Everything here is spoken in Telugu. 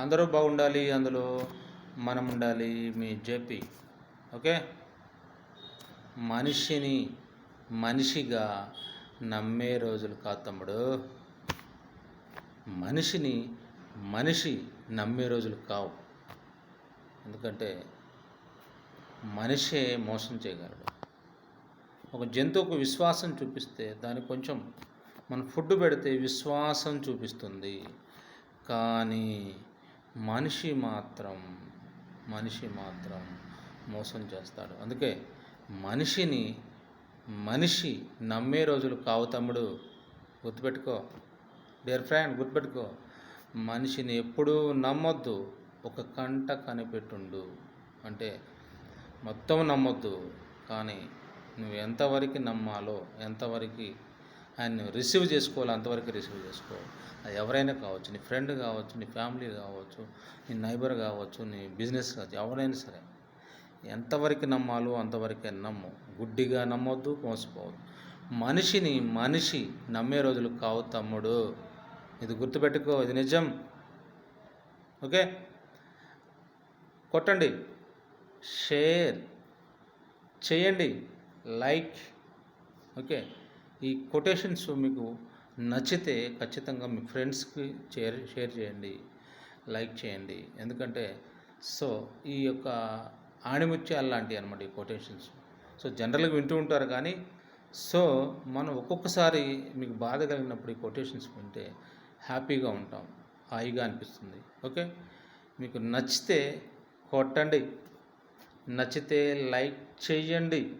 అందరూ బాగుండాలి అందులో మనం ఉండాలి మీ జేపీ. ఓకే? మనిషిని మనిషిగా నమ్మే రోజులు కాదు తమ్ముడు. మనిషిని మనిషి నమ్మే రోజులు కావు. ఎందుకంటే మనిషే మోసం చేయగలడు. ఒక జంతువుకు విశ్వాసం చూపిస్తే దానికి కొంచెం మనం ఫుడ్ పెడితే విశ్వాసం చూపిస్తుంది. కానీ మనిషి మాత్రం మనిషి మాత్రం మోసం చేస్తాడు. అందుకే మనిషిని మనిషి నమ్మే రోజులు కావు తమ్ముడు. గుర్తుపెట్టుకో. డియర్ ఫ్రెండ్ గుర్తుపెట్టుకో. మనిషిని ఎప్పుడూ నమ్మొద్దు. ఒక కంట కనిపెట్టుండు. అంటే మొత్తం నమ్మొద్దు. కానీ నువ్వు ఎంతవరకు నమ్మాలో ఎంతవరకు ఆయన్ని రిసీవ్ చేసుకోవాలి అంతవరకు రిసీవ్ చేసుకోవాలి. అది ఎవరైనా కావచ్చు నీ ఫ్రెండ్ కావచ్చు నీ ఫ్యామిలీ కావచ్చు నీ నైబర్ కావచ్చు నీ బిజినెస్ కావచ్చు ఎవరైనా సరే. ఎంతవరకు నమ్మాలో అంతవరకే నమ్ము. గుడ్డిగా నమ్మొద్దు మోసపోవద్దు. మనిషిని మనిషి నమ్మే రోజులు కావు తమ్ముడు. ఇది గుర్తుపెట్టుకో ఇది నిజం. ఓకే? కొట్టండి. షేర్. చేయండి. లైక్. ఓకే? ఈ కొటేషన్స్ మీకు నచ్చితే ఖచ్చితంగా మీ ఫ్రెండ్స్కి షేర్ షేర్ చేయండి లైక్ చేయండి. ఎందుకంటే సో ఈ యొక్క ఆణిముత్యాలు లాంటివి అనమాట ఈ కొటేషన్స్. సో జనరల్గా వింటూ ఉంటారు కానీ సో మనం ఒక్కొక్కసారి మీకు బాధ కలిగినప్పుడు ఈ కొటేషన్స్ వింటే హ్యాపీగా ఉంటాం. హాయిగా అనిపిస్తుంది. ఓకే? మీకు నచ్చితే కొట్టండి. నచ్చితే లైక్ చేయండి.